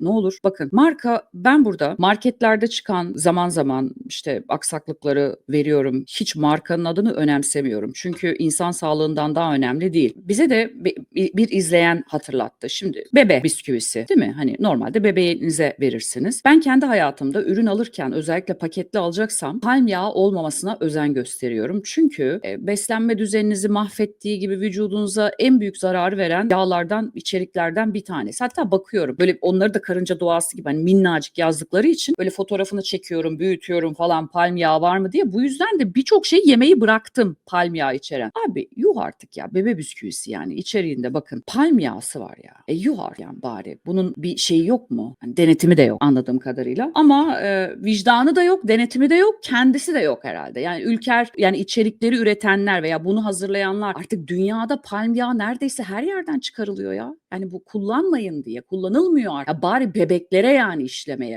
Ne olur bakın marka ben burada marketlerde çıkan zaman zaman işte aksaklıkları veriyorum. Hiç markanın adını önemsemiyorum. Çünkü insan sağlığından daha önemli değil. Bize de bi- bi- bir izleyen hatırlattı. Şimdi bebe bisküvisi değil mi? Hani normalde bebeğinize verirsiniz. Ben kendi hayatımda ürün alırken özellikle paketli alacaksam palm yağı olmamasına özen gösteriyorum. Çünkü e, beslenme düzeninizi mahvettiği gibi vücudunuza en büyük zararı veren yağlardan, içeriklerden bir tanesi. Hatta bakıyorum böyle onları da karınca doğası gibi hani minnacık yazdıkları için böyle fotoğrafını çekiyorum, büyütüyorum falan palm yağı var mı diye. Bu yüzden de birçok şey yemeyi bıraktım palm yağı içeren. Abi yuh artık ya bebe bisküvisi yani içeriğinde bakın palm yağısı var ya. E yuh artık yani bari. Bunun bir şeyi yok mu? Hani denetimi de yok anladığım kadarıyla. Ama e, vicdanı da yok, denetimi de yok, kendisi de yok herhalde. Yani ülker yani içerikleri üretenler veya bunu hazırlayanlar artık dünyada palm yağı neredeyse her yerden çıkarılıyor ya. Yani bu kullanmayın diye kullanılmıyor. Ya bari bebeklere yani işlemeye